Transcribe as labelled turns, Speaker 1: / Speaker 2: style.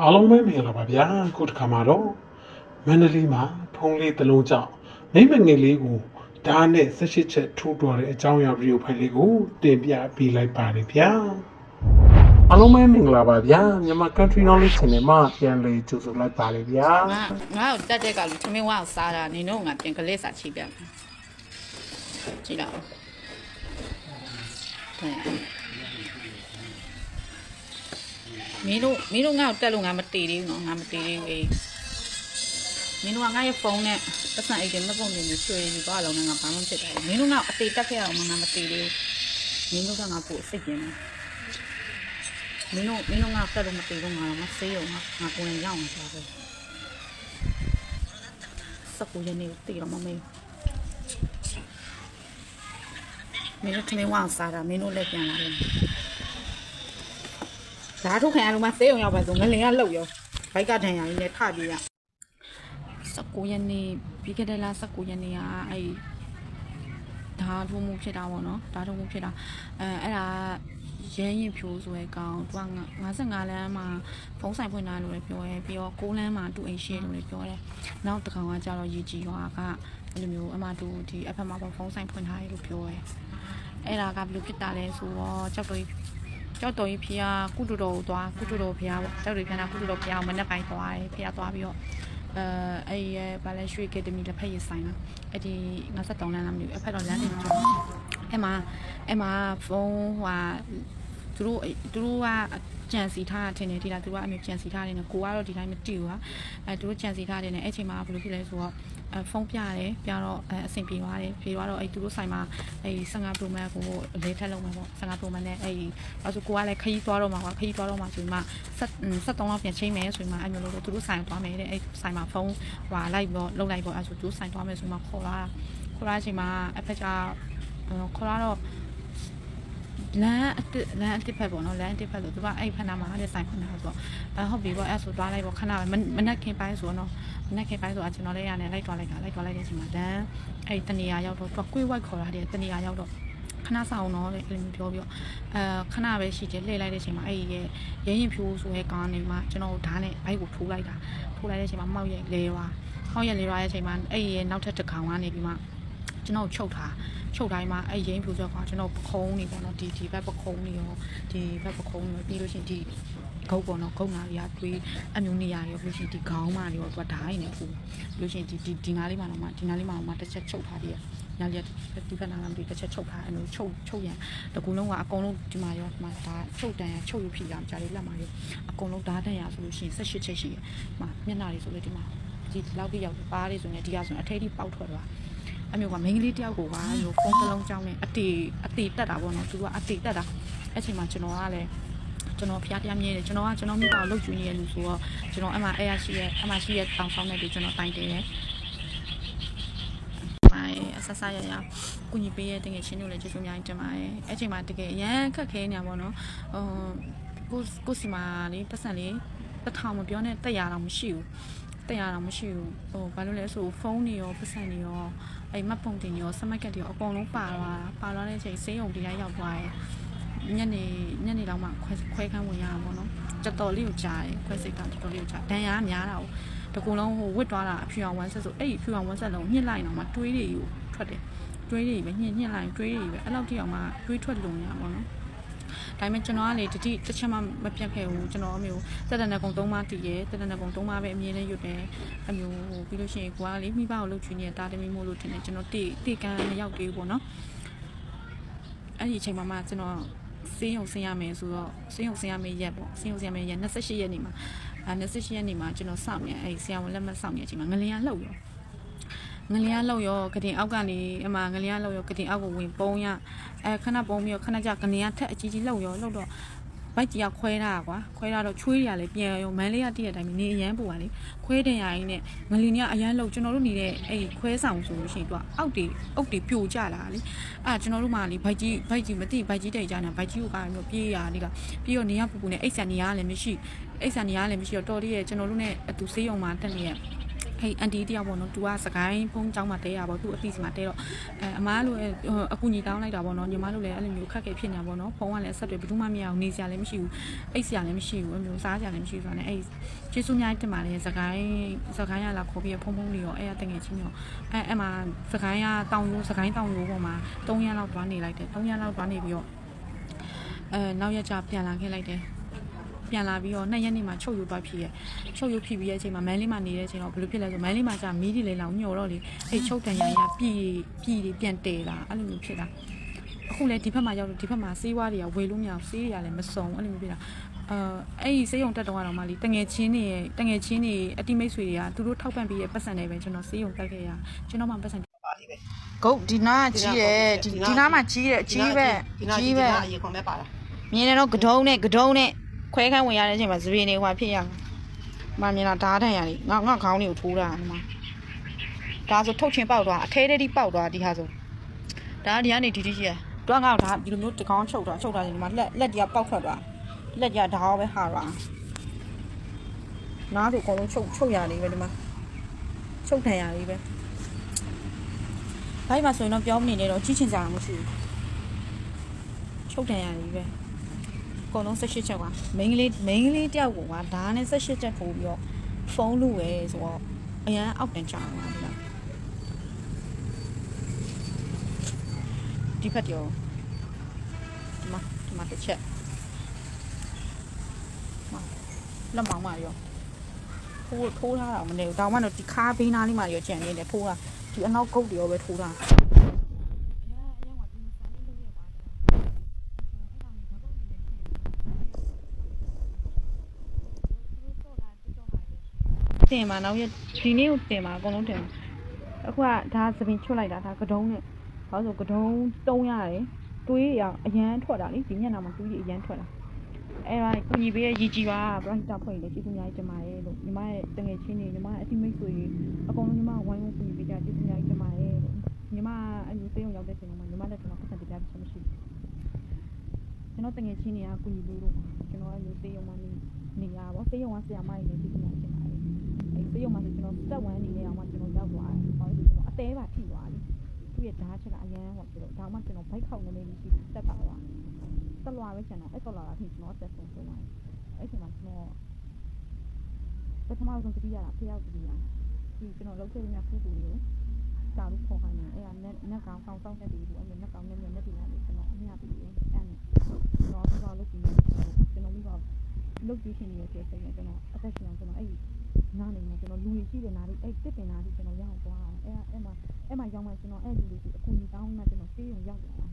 Speaker 1: အားလုံးပဲမင်္ဂလာပါဗျာခုတစ်ခါမှာတော့မန္တလေးမှာဖုံးလေးတစ်လုံးကြောင့်မိမငယ်လေးကိုဓာတ်နဲ့၁၈ချက်ထိုးတော်တဲ့အကြောင်းအရာဗီဒီယိုဖိုင်လေးကိုတင်ပြပေးလိုက်ပါတယ်ဗျာအားလုံးပဲမင်္ဂလာပါဗျာမြန်မာ country knowledge channel မှာပြန်လည်ကြိုဆိုလိုက်ပါတယ်ဗျာ
Speaker 2: ငါငါ့ကိုတက်တဲ့ကလူထမင်းဝါကိုစားတာနင်တို့ကငါပြန်ကလေးစာချိပြမယ်ကြည့်တော့ မင်းတို့မင်းတို့ငါ့ကိုတက်လို့ငါမတည်သေးဘူးနော်ငါမတည်သေးဘူးအေးမင်းတို့ကငါရဲ့ဖုန်းနဲ့ပတ်စံအိတ်တွေမပုံနေလို့ရွှေယူသွားလုံးနဲ့ငါဘာမှဖြစ်တယ်မင်းတို့ငါ့ကိုအတေတက်ခဲ့အောင်ငါမတည်သေးဘူးမင်းတို့ကငါပို့အစ်စ်ကျင်းတယ်မင်းတို့မင်းတို့ငါတက်လို့မတည်လို့ငါတော့မဆေးအောင်ငါငါကိုယ်နဲ့ရောက်နေတာပဲစကူရနေတည်တော့မမေးမင်းတို့ထမင်းဝအောင်စားတာမင်းတို့လက်ပြန်လာတယ် ဓာတ်ထုတ်ခံရလို့မဆေးအောင်ရောက်ပါဆိုငလင်ကလှုပ်ရောဘိုက်ကဒဏ်ရာကြီးနဲ့ထပြေးရစကူရနေပြီးခဲ့တဲ့လားစကူရနေကအဲ့ဓာတ်ထုတ်မှုဖြစ်တာပေါ့နော်ဓာတ်ထုတ်မှုဖြစ်တာအဲအဲ့ဒါရဲရင်ဖြိုးဆိုရဲကောင်သူက55လမ်းမှာဖုံးဆိုင်ဖွင့်တာလို့လည်းပြောရဲပြီးတော့6လမ်းမှာတူအိမ်ရှိလို့လည်းပြောတယ်နောက်တစ်ခါကကျတော့ရေကြီးရွာကအဲ့လိုမျိုးအမတူဒီအဖက်မှာဖုံးဆိုင်ဖွင့်ထားရလို့ပြောရဲအဲ့ဒါကဘယ်လိုဖြစ်တာလဲဆိုတော့ကြောက်တော် ကြီးကြောက်တော်ကြီးဖေကကုတူတော်ကိုသွားကုတူတော်ဖေကပေါ့ကြောက်တော်ဖေကကုတူတော်ဖေကမနေ့ပိုင်းသွားတယ်ဖေကသွားပြီးတော့အဲအဲ့ရဘာလဲရွှေကက်ဒမီလက်ဖက်ရဆိုင်လားအဲ့ဒီ53လမ်းလားမသိဘူးအဖက်တော့လမ်းနေကြောအဲ့မှာအဲ့မှာဖုန်းဟိုဟာသူတို့သူတို့က ကြံစီထားတာထင်တယ်ဒီလားသူကအမျိုးကြံစီထားတယ်နော်ကိုကတော့ဒီတိုင်းမတီးဘူးဟာအဲသူတို့ကြံစီထားတယ်နဲ့အဲ့ချိန်မှာဘယ်လိုဖြစ်လဲဆိုတော့အဲဖုန်းပြတယ်ပြတော့အဲအဆင်ပြေသွားတယ်ပြေသွားတော့အဲ့သူတို့ဆိုင်မှာအဲ့15 Pro Max ကိုလဲထက်လုံးမှာပေါ့15 Pro Max နဲ့အဲ့အဲဆိုကိုကလည်းခရီးသွားတော့မှာကွာခရီးသွားတော့မှာဆိုမှ73လောက်ပြန်ချိန်မယ်ဆိုမှအဲ့မျိုးလို့သူတို့ဆိုင်သွားမယ်တဲ့အဲ့ဆိုင်မှာဖုန်းဟွာလိုက်ပေါ့လုံလိုက်ပေါ့အဲ့ဆိုသူတို့ဆိုင်သွားမယ်ဆိုမှခေါ်လာခေါ်လာချိန်မှာအဖက်ကခေါ်လာတော့ လမ်းအတစ်လမ်းအတစ်ဖက်ပေါ့နော်လမ်းအတစ်ဖက်ဆိုသူကအဲ့ဖက်နာမှာတဲ့ဆိုင်ဖက်နာဆိုတော့အဲဟုတ်ပြီပေါ့အဲ့ဆိုသွားလိုက်ပေါ့ခဏပဲမနက်ခင်ပိုင်းဆိုတော့မနက်ခင်ပိုင်းဆိုအကျွန်တော်လည်းရနေလိုက်သွားလိုက်တာလိုက်သွားလိုက်တဲ့အချိန်မှာလမ်းအဲ့တနေရာရောက်တော့သူကကွေးဝိုက်ခေါ်တာတဲ့တနေရာရောက်တော့ခဏဆောင်တော့လေအဲ့လိုမျိုးပြောပြီးတော့အဲခဏပဲရှိတယ်လှည့်လိုက်တဲ့အချိန်မှာအဲ့ဒီရဲ့ရရင်ဖြူဆိုရဲကားနေမှာကျွန်တော်ဓာတ်နဲ့ဘိုက်ကိုထိုးလိုက်တာထိုးလိုက်တဲ့အချိန်မှာမောက်ရဲ့လဲွာဟောက်ရဲ့လဲွာရဲ့အချိန်မှာအဲ့ဒီရဲ့နောက်ထပ်တစ်ကောင်ကနေပြီးမှကျွန်တော်ချုပ်ထား ချုပ်တိုင်းမှာအဲ့ရင်ဖြူဆိုကွာကျွန်တော်ပခုံးနေပေါ့နော်ဒီဒီဘက်ပခုံးနေရောဒီဘက်ပခုံးနေပြီးလို့ရှိရင်ဒီဂုတ်ပေါ့နော်ဂုတ်နာတွေကတွေးအမျိုးနေရာရောလို့ရှိရင်ဒီခေါင်းမတွေရောသူကဓာတ်ရည်နေပူလို့ရှိရင်ဒီဒီဒီနားလေးမှာတော့မှဒီနားလေးမှာတော့မှတစ်ချက်ချုပ်ထားပြီးရညာလေးဒီဘက်နားမှာဒီတစ်ချက်ချုပ်ထားအဲ့လိုချုပ်ချုပ်ရန်တကူလုံးကအကုန်လုံးဒီမှာရောဒီမှာဒါချုပ်တန်ရချုပ်ရဖြစ်ရကြာလေးလက်မှာရောအကုန်လုံးဓာတ်တန်ရဆိုလို့ရှိရင်18ချက်ရှိရမှာမျက်နှာတွေဆိုလို့ဒီမှာဒီလောက်တိရောက်ပါးလေးဆိုရင်ဒီကဆိုရင်အထိတ်ထိပေါက်ထွက်သွား အမျိုးကမိန်းကလေးတယောက်ကိုပါမျိုးဖုန်းတစ်လုံးကြောင်းနဲ့အတီအတီတက်တာပေါ့နော်သူကအတီတက်တာအဲ့ချိန်မှာကျွန်တော်ကလည်းကျွန်တော်ဖျားတရားမြဲတယ်ကျွန်တော်ကကျွန်တော်မိဘကိုလှုပ်ကျွေးနေရလူဆိုတော့ကျွန်တော်အမှအဲ့ရရှိရဲ့အမှရှိရဲ့တောင်ဆောင်တဲ့ဒီကျွန်တော်တိုင်တယ်ရယ်မိုင်အဆဆရရကုညီပေးရဲ့တကယ်ချင်းတို့လည်းကျေးဇူးအများကြီးတင်ပါတယ်အဲ့ချိန်မှာတကယ်အရန်ခက်ခဲနေပါတော့ဟိုကိုကိုစီမာလေးပတ်စံလေးတစ်ထောင်မပြောနဲ့တက်ရတော့မရှိဘူးတက်ရတော့မရှိဘူးဟိုဘာလို့လဲဆိုဖုန်းတွေရောပတ်စံတွေရော အဲ့မတ်ပုံတင်ရောစမတ်ကတ်တွေရောအကုန်လုံးပါသွားတာပါသွားတဲ့အချိန်စေးုံတရားရောက်သွားတယ်ညနေညနေလောက်မှခွဲခွဲခန်းဝင်ရတာပေါ့နော်တော်တော်လေးကိုကြားတယ်ခွဲစိတ်ကတော်တော်လေးကိုကြားဒဏ်ရာများတာကိုတကူလုံးဟိုဝစ်သွားတာအဖြူအောင်ဝမ်းဆက်ဆိုအဲ့ဒီဖြူအောင်ဝမ်းဆက်လုံးညှစ်လိုက်တော့မှတွေးတွေကိုထွက်တယ်တွေးတွေပဲညှစ်ညှစ်လိုက်တွေးတွေပဲအဲ့လောက်ထိအောင်မှတွေးထွက်လုံရပါတော့ ဒါပေမဲ့ကျွန်တော်ကလေတတိတစ်ချက်မှမပြတ်ခဲ့ဘူးကျွန်တော်အမျိုးတက်တနကုံသုံးပါးတည်ရဲတက်တနကုံသုံးပါးပဲအမြင်နဲ့ရွတ်တယ်အမျိုးပြီးလို့ရှိရင်ကိုကလေမိဘကိုလှုပ်ချွေးနေတာတမီမို့လို့ထင်တယ်ကျွန်တော်တိတိကန်းမရောက်သေးဘူးပေါ့နော်အဲ့ဒီအချိန်မှာမှကျွန်တော်စင်းရုံဆင်းရမယ်ဆိုတော့စင်းရုံဆင်းရမယ်ရက်ပေါ့စင်းရုံဆင်းရမယ်ရက်28ရက်နေမှာအဲ28ရက်နေမှာကျွန်တော်စောင့်နေအဲ့ဆရာဝန်လက်မှတ်စောင့်နေအချိန်မှာငလျင်ကလှုပ်ရော ငလျင်လောက်ရောကတင်အောက်ကနေအမငလျင်လောက်ရောကတင်အောက်ကိုဝင်ပုံးရအဲခဏပုံးပြီးတော့ခဏကြာကလျင်ထက်အကြီးကြီးလောက်ရောလောက်တော့ဘိုက်ကြီးကခွဲတာကွာခွဲတာတော့ချွေးတွေကလည်းပြန်ရောမန်းလေးကတည့်ရတိုင်းနေအရန်ပူပါလေခွဲတင်ရင်းနဲ့ငလီနီကအရန်လောက်ကျွန်တော်တို့နေတဲ့အဲ့ခွဲဆောင်ဆိုလို့ရှိရင်သူကအောက်တီအောက်တီပြိုကျလာလေအဲ့ကျွန်တော်တို့မှလေဘိုက်ကြီးဘိုက်ကြီးမသိဘိုက်ကြီးတိတ်ကြနေဘိုက်ကြီးကိုကမျိုးပြေးရလေကပြီးတော့နေရပူပူနဲ့အိတ်ဆန်နေရလည်းမရှိအိတ်ဆန်နေရလည်းမရှိတော့တော်လေးရဲ့ကျွန်တော်တို့နဲ့အတူဆေးရုံမှာတက်နေရ အဲ့အန်တီတယောက်ပေါ့နော်သူကစကိုင်းဖုန်းကျောင်းမှာတဲရပါသူ့အသိစီမှာတဲတော့အဲအမားလိုအကူညီတောင်းလိုက်တာပေါ့နော်ညီမတို့လည်းအဲ့လိုမျိုးခက်ခဲဖြစ်နေတာပေါ့နော်ဖုန်းကလည်းအဆက်တွေဘယ်သူမှမရအောင်နေစရာလည်းမရှိဘူးအိတ်စရာလည်းမရှိဘူးအဲ့လိုစားစရာလည်းမရှိဘူးဆိုတော့လည်းအဲ့ကျေးဇူးများတင်ပါတယ်စကိုင်းစကိုင်းရလာခေါ်ပြီးဖုန်းဖုန်းလေးရောအဲ့ရတငယ်ချင်းရောအဲ့အဲ့မှာစကိုင်းရတောင်ရိုးစကိုင်းတောင်ရိုးပေါ်မှာ3ရက်လောက်သွားနေလိုက်တယ်3ရက်လောက်သွားနေပြီးတော့အဲနောက်ရက်ကျပြန်လာခဲ့လိုက်တယ် ပြန်လာပြီးတော့နှစ်ရက်နေမှချုပ်ယူသွားဖြစ်ရဲ့ချုပ်ယူဖြစ်ပြီးရဲ့အချိန်မှာမန်းလေးမှာနေတဲ့အချိန်တော့ဘယ်လိုဖြစ်လဲဆိုမန်းလေးမှာကြာမီးဒီလေးလောင်ညှော်တော့လေအဲ့ချုပ်တန်ရရပြည်ပြည်တွေပြန်တဲလာအဲ့လိုမျိုးဖြစ်တာအခုလေဒီဘက်မှာရောက်လို့ဒီဘက်မှာစေးဝါးတွေကဝေလို့မရဘူးစေးတွေကလည်းမစုံအဲ့လိုမျိုးဖြစ်တာအဲအဲ့ဒီစေးရုံတက်တော့ကတော့မှလေတငယ်ချင်းတွေတငယ်ချင်းတွေအတိမိတ်ဆွေတွေကသူတို့ထောက်ပံ့ပြီးရဲ့ပတ်စံတွေပဲကျွန်တော်စေးရုံတက်ခဲ့ရကျွန်တော်မှပတ်စံ
Speaker 3: ပါလိမ့်မယ်
Speaker 2: ဂုတ်ဒီနာကြီးတယ်ဒီဒီနားမှာကြီးတယ်ကြီးပဲ
Speaker 3: ဒီနာ
Speaker 2: ကြီးပဲ
Speaker 3: ဒီနာအရင်ခွန်မဲ့ပါလား
Speaker 2: မြင်တယ်တော့ကဒုံးနဲ့ကဒုံးနဲ့ ခွဲခန်းဝင်ရတဲ့အချိန်မှာသပင်းနေဟွာဖြစ်ရမှာမမြင်တာဓာတ်တန်ရလေငါငါခေါင်းလေးကိုထိုးတာဒီမှာဒါဆိုထုတ်ချင်းပေါက်သွားအထဲထဲတိပေါက်သွားဒီဟာဆိုဒါဒီကနေဒီဒီကြီးရတွားငါ့ကိုဒါဒီလိုမျိုးတကောင်းချုပ်သွားချုပ်သွားတယ်ဒီမှာလက်လက်ကြီးပေါက်ထွက်သွားလက်ကြီးဓာတ်ပဲဟာသွားနားတွေအကုန်လုံးချုပ်ချုပ်ရလေးပဲဒီမှာချုပ်ထန်ရလေးပဲဘိုက်မှာဆိုရင်တော့ပြောမနေနဲ့တော့ကြီးချင်ကြတာမရှိဘူးချုပ်ထန်ရလေးပဲ အကုန်လုံး18ချက်ပါမိန်းကလေးမိန်းကလေးတယောက်ကဓာတ်နဲ့18ချက်ထိုးပြီးတော့ဖုန်းလူပဲဆိုတော့အရန်အောက်တန်ချအောင်ပါဒီလားဒီဖက်ရောဒီမှာဒီမှာတစ်ချက်မလက်မောင်မရောထိုးထိုးထားတာမနေဘူးတောင်မှတော့ဒီခါဘေးနားလေးမှာရောကြံနေတယ်ထိုးတာဒီအနောက်ကုတ်တွေရောပဲထိုးတာ တင်ပါနောက်ရက်ဒီနေ့ကိုတင်ပါအကုန်လုံးတင်ပါအခုကဒါသပင်ချွတ်လိုက်တာဒါကတုံးနဲ့ဘာလို့ဆိုကတုံးတုံးရတယ်တွေးရအရန်ထွက်တာလေဒီမျက်နှာမှာတွေးရအရန်ထွက်တာအဲ့ဒါကုညီပေးရရည်ကြည်ပါပရိုက်တာဖွဲ့လေကျေးဇူးများကြီးတင်ပါတယ်လို့ညီမရဲ့တငယ်ချင်းတွေညီမရဲ့အတိမိတ်ဆွေတွေအကုန်လုံးညီမဝိုင်းဝန်းကုညီပေးကြကျေးဇူးများကြီးတင်ပါတယ်လို့ညီမအဲ့လိုစေးုံရောက်တဲ့ချိန်မှာညီမလည်းကျွန်တော်ပတ်သက်ပြပြချင်မရှိဘူးကျွန်တော်တငယ်ချင်းတွေကကုညီပေးလို့ကျွန်တော်အဲ့လိုစေးုံမှာနေနေရပါဘောစေးုံကဆရာမကြီးလည်းကျေးဇူးများတင်ပါ တယ်အဲ့ဒီရုံမှာဆိုကျွန်တော်တက်ဝမ်းနေနေအောင်မှကျွန်တော်ရောက်သွားတယ်။ဘာလို့လဲဆိုတော့အသေးပါထိသွားတယ်။သူ့ရဲ့ဓာတ်ချက်ကအရန်ဟောပြီးတော့ဒါမှကျွန်တော်ဘိုက်ခေါက်နေနေရှိပြီးတက်ပါသွား။တက်လွာပဲကျွန်တော်အဲ့တက်လွာတာထိကျွန်တော်တက်ဆုံးဆုံးသွားတယ်။အဲ့ချိန်မှာကျွန်တော်ပထမဆုံးတတိယတာဖျောက်တတိယဒီကျွန်တော်လုပ်ခဲ့တဲ့ကုတူလေးကိုစာလို့ခေါ်ခိုင်းတယ်။အဲ့ဒါနဲ့နက်ကောင်ဆောင်ဆောင်တဲ့ဒီလိုအဲ့လိုနက်ကောင်နဲ့နဲ့ဒီနာလေးကျွန်တော်အမြတ်ပြီးအဲ့ကျွန်တော်တော့လုပ်ပြီးကျွန်တော်ပြီးတော့လုပ်ကြည့်ရှင်နေတဲ့ကျေစိတ်နဲ့ကျွန်တော်အသက်ရှင်အောင်ကျွန်တော်အဲ့ နားနေမှာကျွန်တော်လူကြီးရှိတဲ့နားလေးအဲ့တစ်ပင်နားလေးကျွန်တော်ရောက်သွားအောင်အဲ့အဲ့မှာအဲ့မှာရောက်မှကျွန်တော်အဲ့လူလေးကြီးအခုညီတောင်းမှကျွန်တော်ဆေးရုံရောက်သွားတာ